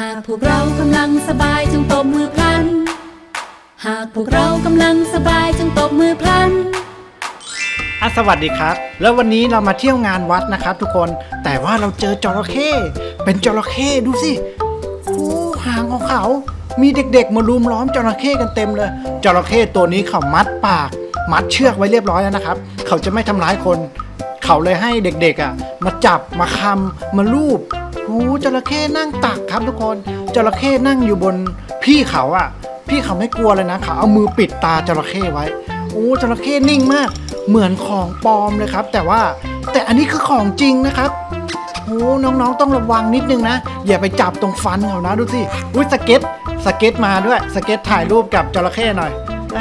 หากพวกเรากำลังสบายจงตบมือพลัน หากพวกเรากำลังสบายจงตบมือพลันอะสวัสดีครับ แล้ววันนี้เรามาเที่ยวงานวัดนะครับ ทุกคน แต่ว่าเราเจอจระเข้ เป็นจระเข้ดูสิ โอ้หางของเขา มีเด็กๆมารุมล้อมจระเข้กันเต็มเลย จระเข้ตัวนี้เขามัดปาก มัดเชือกไว้เรียบร้อยแล้วนะครับ เขาจะไม่ทำร้ายคน เขาเลยให้เด็กๆอะมาจับมาคำมาลูบโอ้จระเข้นั่งตักครับทุกคนจระเข้นั่งอยู่บนพี่เขาอะ พี่เขาไม่กลัวเลยนะเขาเอามือปิดตาจระเข้ไว้ โอ้จระเข้นิ่งมาก เหมือนของปลอมเลยครับ แต่ว่าแต่อันนี้คือของจริงนะครับโอ้น้องๆ ต้องระวังนิดนึงนะ อย่าไปจับตรงฟันเขานะดูสิอุ้ยสเก็ตสเก็ตมาด้วยสเก็ตถ่ายรูปกับจระเข้หน่อยเอ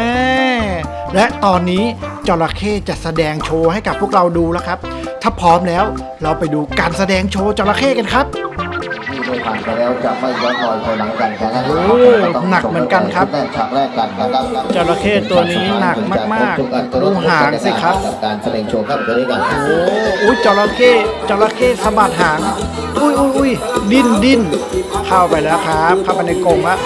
และตอนนี้ จระเข้จะแสดงโชว์ให้กับพวกเราดูแล้วครับ ถ้าพร้อมแล้วเราไปดูการแสดงโชว์จระเข้กันครับที่ได้ผ่านไปแล้วจะไม่ย้อนรอยภายหลังกันนะครับโอ้หนักเหมือนกันครับแรกฉากแรกกันนะครับจระเข้ตัวนี้หนักมากๆดูหางสิครับกับการแสดงโชว์ครับตัวนี้กันโอ้อุ้ยจระเข้จระเข้สะบัดหางอุ้ยอุ้ยอุ้ยดิ้นดิ้นเข้าไปแล้วครับ เข้าไปในกรงแล้ว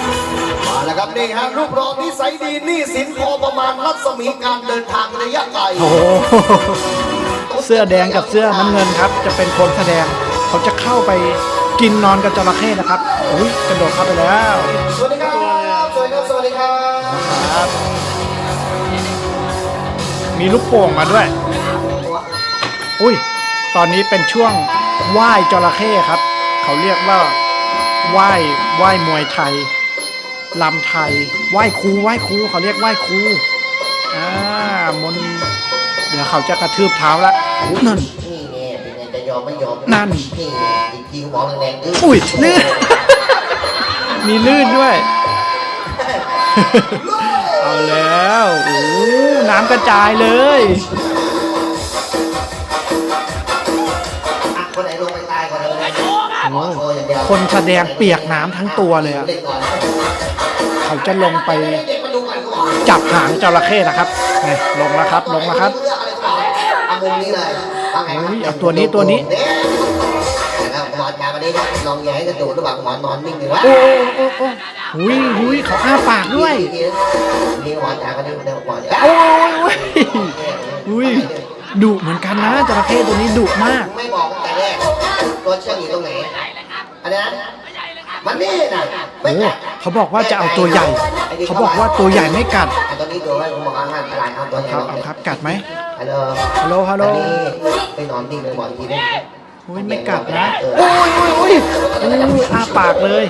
มาแล้วครับนี่ฮะรูปรอที่ใสยดีหนี่สินพอประมาณรัศมีการเดินทางระยะไกลโอ้โหเสื้อแดงกับเสื้อน้ำเงินครับ จะเป็นคนแสดง เขาจะเข้าไปกินนอนกับจระเข้นะครับอุ้ยกระโดดเข้าไปแล้วสวัสดีครับสวัสดีครับสวัสดีครับครับมีลูกโป่งมาด้วย อุ้ย ตอนนี้เป็นช่วงไหว้จระเข้ครับ เขาเรียกว่าไหว้ไหว้มวยไทย ลำไทยไหว้ครูไหว้ครูเขาเรียกไหว้ครูอ่ามนเดี๋ยวเขาจะกระทืบเท้าละอุ๊ยนั่นนี่เนี่ยเป็นไงจะยอมไม่ยอมนั่นนี่อีกทีก็มองแรงๆอื้อุ้ยลื่น มีลื่นด้วย เอาแล้วโอ้น้ำกระจายเลยอะคนไหนลงไปตายก่อนเลยขอโชว์อย่างเดียวคนแสดงเปียกน้ำทั้งตัวเลยอะ เล่นก่อนเขาจะลงไปเด็กมาดูกันก่อนจับหางจระเข้นะครับนี่ลงแล้วครับ ลงแล้วครับเลือกอะไรก่อนเอามุมนี้เลยว่าไงโอ้ยเอาตัวนี้ตัวนี้นะครับหมอนยาวันนี้ครับลองแย้ให้กระดูกระหว่างหมอนนอนนิ่งดีวะโอ้โอ้โอ้หุยหุยเขาอ้าปากด้วยนี่หมอนยาวันนี้มันหมอนยาโอ้ยหุยดุเหมือนกันนะจระเข้ตัวนี้ดุมาก ไม่บอกตั้งแต่แรกตัวเชื่อมอยู่ตรงไหนอันนี้นะ มันนี่นะโอ้เขาบอกว่าจะเอาตัวใหญ่ เขาบอกว่าตัวใหญ่ไม่กัดไอ้ตัวนี้ดูให้ผมบอกอาหารตลาดครับตัวใหญ่ครับเอาครับ กัดไหม ฮัลโหลฮัลโหลฮัลโหล อันนี้ไปนอนนิ่งเลยบอกอีกทีนึงโอ้ยไม่กัดนะโอ้ยโอ้ยโอ้ยโอ้ยอ้าปากเลย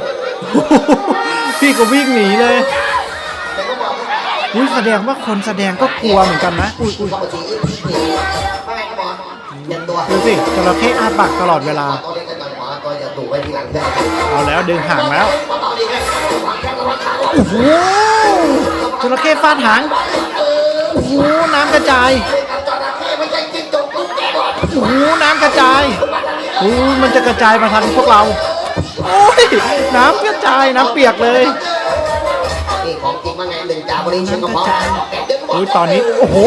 พี่ก็วิ่งหนีเลยแต่ก็บอกว่าอุ้ยแสดงว่าคนแสดงก็กลัวเหมือนกันนะอุ้ยอุ้ยเข้ามาทีอีกทีว่าไงครับหมอยันตัวดูสิจระเข้อ้าปากตลอดเวลา ตัว ไว้ทีหลังได้เอาแล้วดึงหางแล้วต่อดีไหมวางแค่ระวังขาโอ้โหจระเข้ฟาดหางโอ้โหน้ำกระจายจระเข้ไม่ใช่จิ้งจกตุ๊กแกหรอกโอ้โหน้ำกระจายโอ้ยมันจะกระจายมาทางพวกเราโอ้ยน้ำกระจายน้ำเปียกเลยนี่ของจริงว่าไงหนึ่งจานวันนี้เช็คกระเพาะเดี๋ยวก็บอกอุ้ยตอนนี้โอ้โห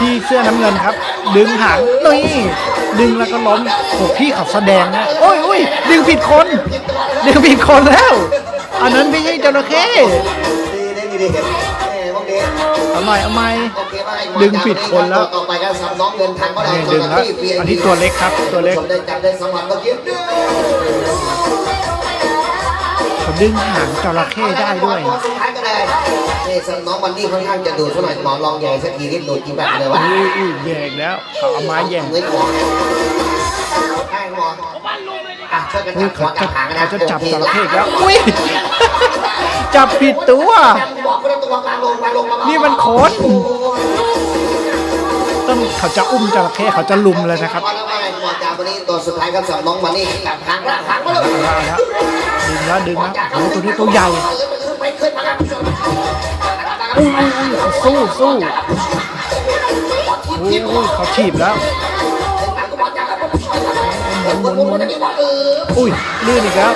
พี่เสื้อน้ำเงินครับ ดึงหางนี่ดึงแล้วก็ล้มโอ้พี่เขาแสดงนะโอ้ยโอ้ยดึงผิดคน ดึงผิดคนแล้ว อันนั้นไม่ใช่จระเข้ดีดีดีดีเอ้พวกนี้เอาใหม่เอาใหม่ โอเคว่าไอ้หมอดึงผิดคนแล้ว ต่อไปก็สับน้องเดินทางก็ได้นี่ดึงแล้วอันนี้ตัวเล็กครับ ตัวเล็กชมได้จำได้สังหวะเมื่อกี้ เขาดึงหางจระเข้ได้ด้วยตัวสุดท้ายก็ได้นี่สัน้องวันนี้ค่อนข้างจะดูดสักหน่อยหมอลองใหญ่สักทีนิดดูดจริงแบบเลยวะอุ้ยอุ้ยแยกแล้วเขาเอาไม้แยกเงินหมอให้หมออะช่วยกันอุ้ยจับหัเขาวจัจะบหางนะเขาจะจับจระเข้อีกแล้วอุ้ยจับผิดตัวบอกไม่ได้ตัวกลางลงกลางลงมานี่มันขนต้องเขาจะอุ้มจระเข้เขาจะลุมเลยนะครับ ว่าแล้วว่าไงหมอจ่าวันนี้ตัวสุดท้ายก็สับน้องวันนี้จับหางละหางมาเลยเอาละดึงแล้วดึงแล้วโอ้ตัวนี้ตัวใหญ่ไปขึ้นมาครับอุ้ยอุ้ยเขาสู้สู้อุ้ยอุ้ยเขาถีบแล้วหมุนหมุนหมุนอุ้ยลื่นอีกแล้ว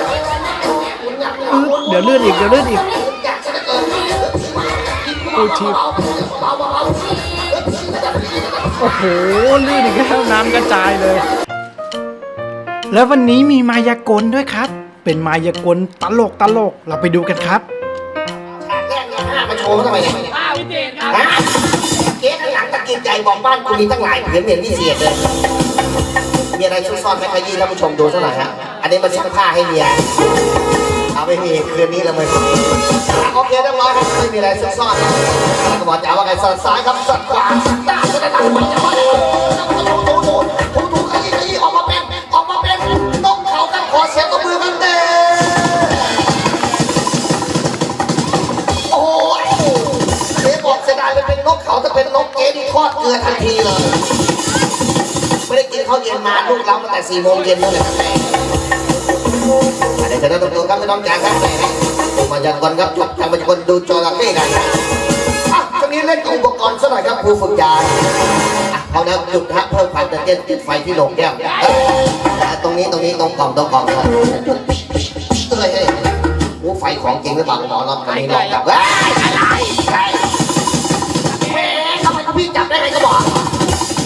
อื้อเดี๋ยวลื่นอีกเดี๋ยวลื่นอีกอุ้ยถีบ โอ้โหลื่นอีกแล้วน้ำกระจายเลย แล้ววันนี้มีมายากลด้วยครับ เป็นมายากลตลกตลกเราไปดูกันครับฉากแรกเนี่ยห้ามาโชว์ทำไมเนี่ยป้าวิเศษครับฮะเก๊ข้างหลังตะกินใจบอกบ้านคุณมีตั้งหลายเห็นเหมือนพิเศษเลยมีอะไรซุกซ่อนไหมขยี้ท่านผู้ชมดูเท่าไหร่ฮะอันนี้มันซักผ้าให้เมีย ไม่มีคืนนี้ละมึงอะโอเคเรียบร้อยครับไม่มีอะไรซุกซ่อนแล้วก็บอกจ๋าว่าไงสัดซ้ายครับสัดขวาสัดหน้าสัดหลังไปจะมาถูถูถูถูถูถูขยี้ขยี้ออกมาเป็นออกมาเป็นนกเขาครับขอเสียงตบมือกันเต้โอ้ยเจ๊บอกเสียดายมันเป็นนกเขาแต่เป็นนกเจ๊ที่ทอดเกลือทันทีเลยไม่ได้กินข้าวเย็นมาลูกเราตั้งแต่สี่โมงเย็นนู่นเลย ครับเดี๋ยวจะได้ตรงๆครับไม่ต้องจางครับแม่นะมาจากคนครับจบทางมาจากคนดูจอระเข้กันนะอะช่วงนี้เล่นกับอุปกรณ์ซะหน่อยครับครูฝึกยาเอาแล้วจุดฮะเพิ่มความตื่นเต้นจุดไฟที่โหนกแก้วตรงนี้ตรงนี้ตรงกล่องตรงกล่องเลยเอ้ยเอ้ยโอ้ไฟของจริงหรือเปล่าหมอรอบนี้ลองจับเอ้ยอะไรแหมทำไมพี่จับได้ไงก็บอก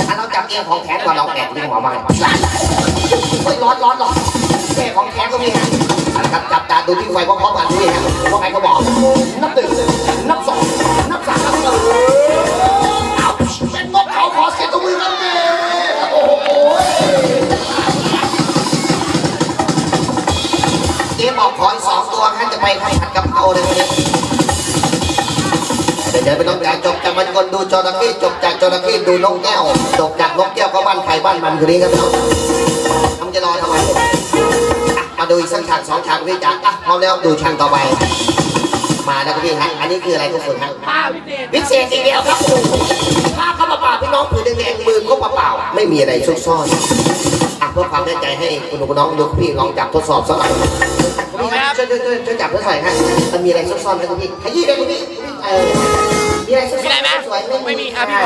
ถ้าเราจับเองของแขนก่อนลองแกะดึงหัวมาร้อนร้อนร้อน แกะของแขนก็มีฮะจับจับตาดูที่ไฟพร้อมๆกันนี่ฮะว่าไงก็บอกนับหนึ่งนับสองนับสามนับสี่เอาเป็นนกเขาขอเสียงตบมือกันเลยโอ้โหเจ๊บอกขออีกสองตัวท่านจะไปให้ผัดกะเพราเลยวันนี้เดี๋ยวไปน้องจากจบจากมันคนดูจระเข้จบจากจระเข้ดูนกแก้วจบจากนกแก้วก็บ้านใครบ้านมันคืนนี้ครับพี่น้องทำจะรอทำไม ดูอีกสักฉากสองฉากพี่จ๋าอะพร้อมแล้วดูฉากต่อไป มาแล้วครับพี่ฮะอันนี้คืออะไรทุกคนฮะป้าวิเศษวิเศษทีเดียวครับโอ้โหภาพเข้ามาป่าพี่น้องผืนแดงๆมือก็มาเปล่าไม่มีอะไรซุกซ่อนอะเพื่อความแน่ใจให้คุณหนูคุณน้องดูพี่ลองจับทดสอบสักหน่อยช่วยช่วยช่วยช่วยจับทดสอบหน่อยฮะมันมีอะไรซุกซ่อนไหมคุณพี่ขยี้ได้คุณพี่เออมีอะไรซุกซ่อนมีอะไรไหมสวยไม่มีครับพี่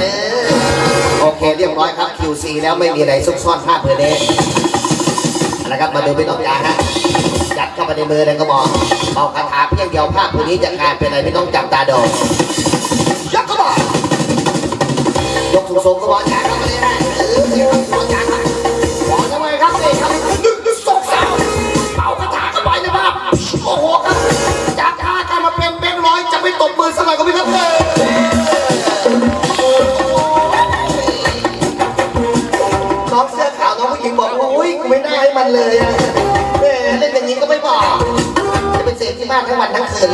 เออโอเคเรียบร้อยครับ QC แล้วไม่มีอะไรซุกซ่อนภาพเพื่อเด้ นะครับ มาดูพี่น้องจ๋าฮะจัดเข้าไปในมือเลยก็บอกเอาคาถาเพียงเดียวภาพตัวนี้จะกลายเป็นอะไรไม่ต้องจับตาดูยักก็บอกยกสูงๆก็บอกจ๋าเข้ามาเลยนะเออเดี๋ยวบอจ๋า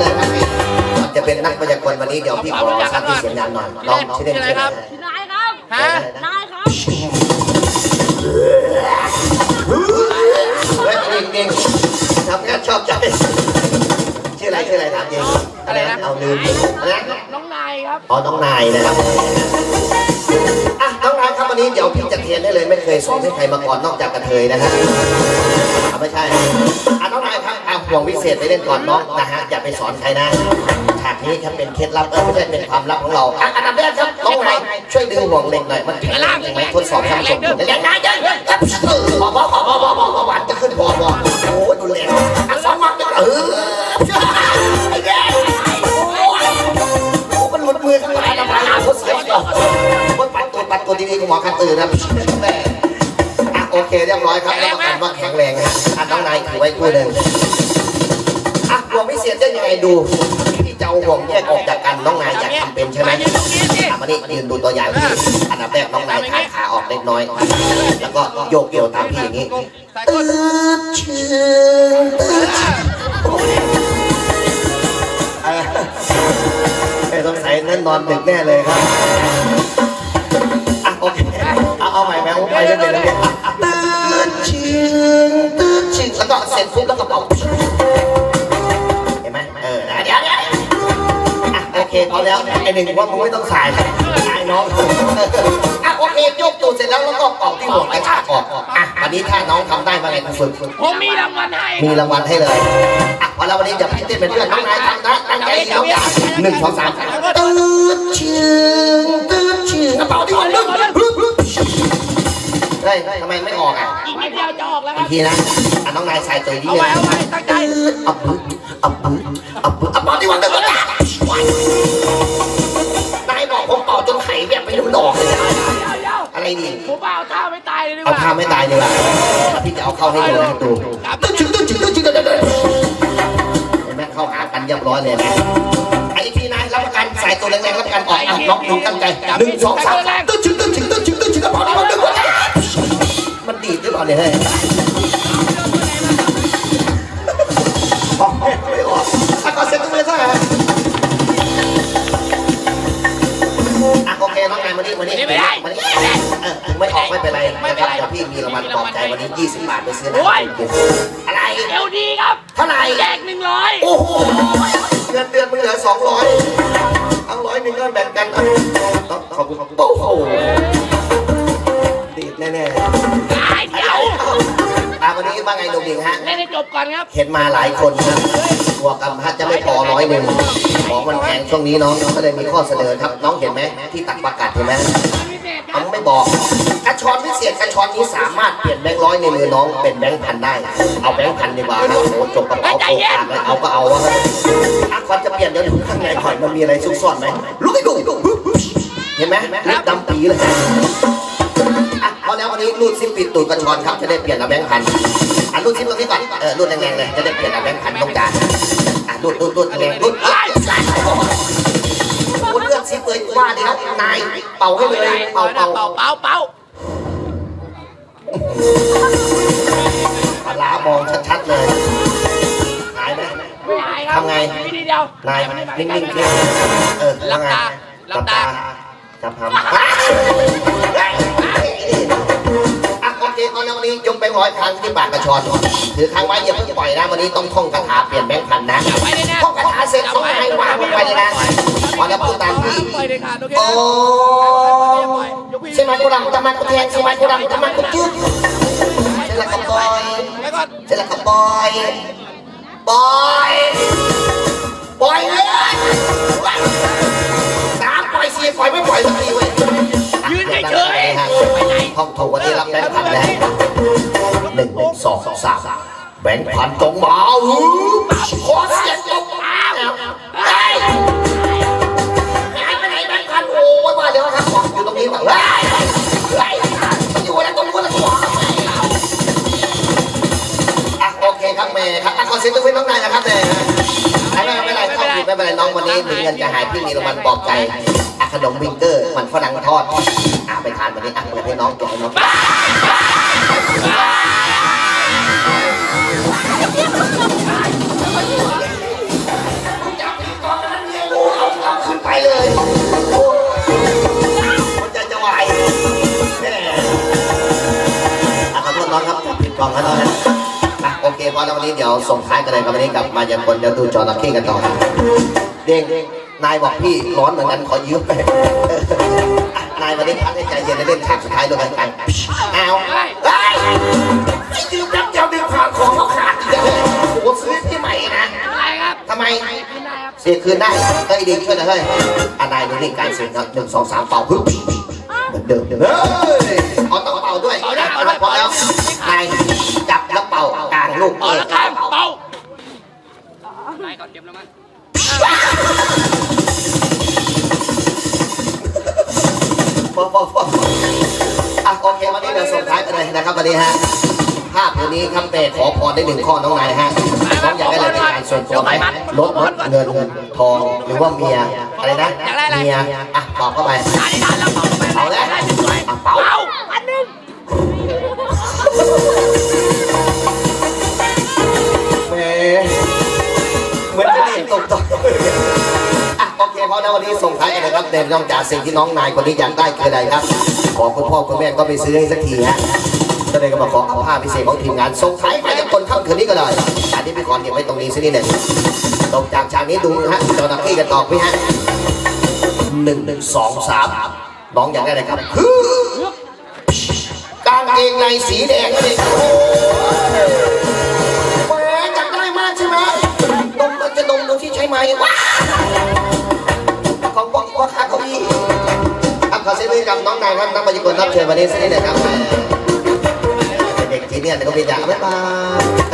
ทั้งวันทั้งคืนเลยครับจะเป็นนักพยากรณ์วันนี้เดี๋ยวพี่ขอสร้างที่เสียงงานหน่อยน้องชื่อเล่นชื่ออะไรนายครับฮะนายครับเฮ้ยจริงจริงๆทำงานชอบใจชื่ออะไรชื่ออะไรถามจริงอะไรนะเอาลืมอะไรนะน้องนายครับอ๋อน้องนายนะครับอะน้องนายครับวันนี้เดี๋ยวพี่จะเทียนได้เลยไม่เคยสอนให้ใครมาก่อนนอกจากกระเทยนะครับอะไม่ใช่อะน้องนายครับ อะห่วงวิเศษไปเล่นก่อนน้องนะฮะอย่าไปสอนใครนะฉากนี้ครับเป็นเคล็ดลับเออไม่ใช่เป็นความลับของเราอะอันดับแรกครับน้องนายช่วยดึงห่วงเหล็กหน่อยมันแข็งแรงไหมทดสอบท่านผู้ชมดูแรงนะเยอะๆครับเออพอพอพอพอพอพอพอหวานจะขึ้นพอพอโอ้ดูแรงอะสองมัดจะเออไอ้แย่โอ้ยโอ้มันหลุดมือทั้งหลายนะพาเขาเสียก่อนว่าปัดตัวปัดตัวดีๆคุณหมอคันตื่นนะแม่อะ โอเคเรียบร้อยครับรับประกันว่าแข็งแรงนะฮะอะน้องนายถือไว้คู่หนึ่งอะห่วงไม่เสียจะยังไงดูพี่จะเอาห่วงแยกออกจากกันน้องนายอยากทำเป็นใช่ไหมมายืนตรงนี้สิอะมานี่ยืนดูตัวอย่างที่อันดับแรกน้องนายขาขาออกเล็กน้อย แล้วก็โยกเกี่ยวตามพี่อย่างนี้สายตืก้นดชื่นตืดชื่นเออเอ้ยสงสัยนั่นนอนดึกแน่เลยครับอะโอเค เอาเอาใหม่ไหมเอาไปเรื่อยๆเรื่อยๆตื่นชื่นตื่นชื่นแล้วก็เสร็จปุ๊บแล้วก็เป่าเห็นไหมเออนะเดี๋ยวเดี๋ยวอะโอเคพอแล้วไอ้หนึ่งว่ามึงไม่ต้องสายครับสายน้องอะโอเคยกตูดเสร็จแล้วแล้วก็เป่าที่หัวกระชากออกอะอันนี้ถ้าน้องทำได้มาไงคุณฝึกผมมีรางวัลให้มีรางวัลให้เลยอะพอแล้ววันนี้จะพี่เต้นเป็นเพื่อนน้องนายทำนะตั้งใจดีน้องจ๋าหนึ่งสองสามตื่นชื่นตื่นชื่นกระเป๋าที่วันนึง เฮ้ยทำไมไม่ออกอะอีกนิดเดียวจะออกแล้วคอีรักบทีนะอะน้องนายใส่ตัวนี้เอาเลไว้เอาไว้ตั้งใจอับปึ๊บอับปึ๊บอับปึ๊บอับปอดที่วันเกิดก็ได้นายบอกผมเป่าจนไข่แบบไม่รู้ดอกเลยนะอะไรดี ผมเอาท่าไม่ตายเลยดีกเอาว่าข้ามไม่ตายดีกว่าพี่จะเอาเข้าให้ดูนะดูตึ้งชึ้งตึ้งชึ้งตึ้งชึ้งตึ้งตึ้เห็นไหมเข้าหากันเรียบร้อยเลยนะไอ้พี่นายรับประกันสาตัวแรงๆรับประกันออกอะล็อกดูตั้งใจหนึ่งสองสามตึ้งชึ้งตึ้งชึ้งตึ้งชึ้ง มันดีดหรือเปล่าเนี่ยเฮ้ยออกไม่ออกอะขอเซ็นตรงมือซะฮะอะโอเคน้องนายมานี่มานี่นี่ไม่ได้มานี่เออไม่ออกไม่เป็นไรนะครับเดี๋ยวพี่มีรางวัลปลอบใจวันนี้20บาทไปซื้อน้ำกินอะไร เอลดีครับเท่าไหร่ แจกหนึ่งร้อยโอ้โหเงินเดือนมึงเหลือสองร้อยเอาร้อยหนึ่งก็แบ่งกันต้องขอบคุณโอ้โห ดีดแน่ได้เดี๋ยวๆอะวันนี้ว่าไงหนุ่มหญิงฮะ เล่นให้จบก่อนครับ เห็นมาหลายคนครับหัวกำพัดจะไม่พอร้อยหนึ่งของมันแพงช่วงนี้น้องก็เลยมีข้อเสนอครับ น้องเห็นไหมที่ตักประกาศเห็นไหมพิเศษคเขารับไม่บอกกระชอนพิเศษกระชอนนี้สามารถเปลี่ยนแบงค์ร้อยในมือน้องเป็นแบงค์พันได้ เอาแบงค์พันดีกว่าครับโอ้จบกระเป๋าโกงกลางเลยเอาก็เอาวะอะก่อนจะเปลี่ยนเดี๋ยวดูข้างในก่อนมันมีอะไรซุกซ่อนไหมลุกให้ดูเห็นไหมลิบดำปีเลยอะพอแล้ วันนี้รูดซิปปิดตูดกระชอนครับจะได้เปลี่ยนเอาแบงค์พันอะรูดซิปตรงนี้ก่อนเออรูดแรงๆเลยจะได้เปลี่ยนเอาแบงค์พันตรงกลางอะรูดรูดรูดแรงรูดเอ้ยสายพูดเรื่องซิปเลยว่าดียวนายเป่าให้เลยเป่าเป่าเป่าเป่าเป่าปลามองชัดๆเลยหายไหมไม่หายครับทำไงวิธีเดียวนายนิ่งๆเครียเออหลับตาหลับตาจับหำ นนี้วันนี้ยกไปร้อยครั้งที่ปากกระชอนถือค้างไว้อย่าเพิ่งปล่อยนะวันนี้ต้องท่องคาถาเปลี่ยนแบงค์พันนะจับไว้เลยนะท่องคาถาเสร็จส่งให้วางลงไปเลยนะพอแล้วพูดตามพี่ปล่อยเลยค่ะโอเคโอ้ใช่ไหมกูดำตะมันกูแทงใช่ไหมกูดำตะมันกูจุ๊บใช่ละครับบอยไปก่อนใช่ละครับบอยบอยบอยเลยสามปล่อยสี่ปล่อยไม่ปล่อยสักทีเว้ยยืนเฉยๆไปไหนห้องถูกวันนี้รับแบงค์พันนะ หนึ่งหนึ่งสองสามแบงค์พันจงมาอื้อขอเสียงจงมาเฮ้ยหายไปไหนแบงค์พันโอ้ยมาเดี๋ยวครับอยู่ตรงนี้แบบเฮ้ยเฮ้ยอยู่แล้วตรงนู้นแล้วตัวอะโอเคครับแม่ครับอะขอเสียงตรงนี้น้องนายนะครับแม่ไม่เป็นไรไม่เป็นไรไม่เป็นไรน้องวันนี้ถึงเงินจะหายพี่มีรางวัลปลอบใจอะขนมวิงเกอร์มันฝรั่งทอดอะไปทานวันนี้อะเปิดให้น้องแกะให้น้องขึ้นไปเลยโอ้มัวน้อง ครับผิดกล่องแล้วน้องนะอะโอเคพอแล้ววันนี้เดี๋ยวส่งท้ายกันเลยครับวันนี้กลับมายากลเดี๋ยวดูจอระเข้กันต่อเด้งนายบอกพี่ร้อนเหมือนกันขอยืมไปอะนายวันนี้พักให้ใจเย็นและเล่นฉากสุดท้ายด้วยกันกันเอา เฮ้ยืมแป๊บเดียวดึงผ่านของเขาขาดอีกแล้วโอ้โหซื้อที่ใหม่นะอะไรครับทำไมเสียคืนได้เฮ้ยดีช่วยหน่อยเฮ้ยอันนายดูนี่การเสียงหนึ่งสองสามเป่าฮึบเหมือนเดิมเฮ้ยเอาต้อเป่าด้วยเอาละพอแล้วนายจับแล้วเป่ากลางลูกเอาละครับเป่าไปก่อนเก็บแล้วมันพอพอพอ อะโอเควันนี้เดี๋ยวส่งท้ายไปเลยนะครับวันนี้ฮะภาพตัวนี้ครับเต่ขอพรได้หนึ่งข้อน้องนายฮะน้องอยากได้อะไรเป็นการส่วนตัวไหมรถรถเงินเงินทองหรือว่าเมียอะไรนะเมียอะตอบเข้าไปเอาแล้วได้สวยอะเป่า พราะแล้ววันนี้ส่งท้ายกันนะครับเด่นนอกจาสิ่งที่น้องนายคนนี้อยากได้คืออะไรครับ ขอคุณพ่อคุณแม่ก็ไปซื้อให้สักทีฮะก็เลยก็มาขอเอาผ้าพิเศษของทีมงานส่งท้ายไปยังคนค่ำคืนนี้ก็เลยอันนี้พี่ขอเก็บไว้ตรงนี้สักนิดหนึ่งตรงจากฉากนี้ดูนะฮะจอนักขี้กันต่อพี่ฮะหนึ่งหนึ่งสองสามน้องอยากได้อะไรครับคือกางเกงในสีแดงนี่โอ้โหแหมจับได้มากใช่ไหมดมมันจะดมดูที่ใช้ไหมว้า ของพ่อค้าเขาอีกครับขอเสียงปรบมือกับน้องนายครับนักบริกรรับเชิญวันนี้สักนิดหนึ่งครับเด็กจีเนียแต่ก็เป็นอย่างบ๊ายบา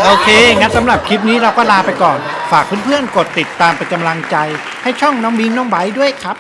โอเค งั้นสำหรับคลิปนี้เราก็ลาไปก่อน ฝากเพื่อนๆกดติดตามเป็นกำลังใจ ให้ช่องน้องบิงน้องไบด้วยครับ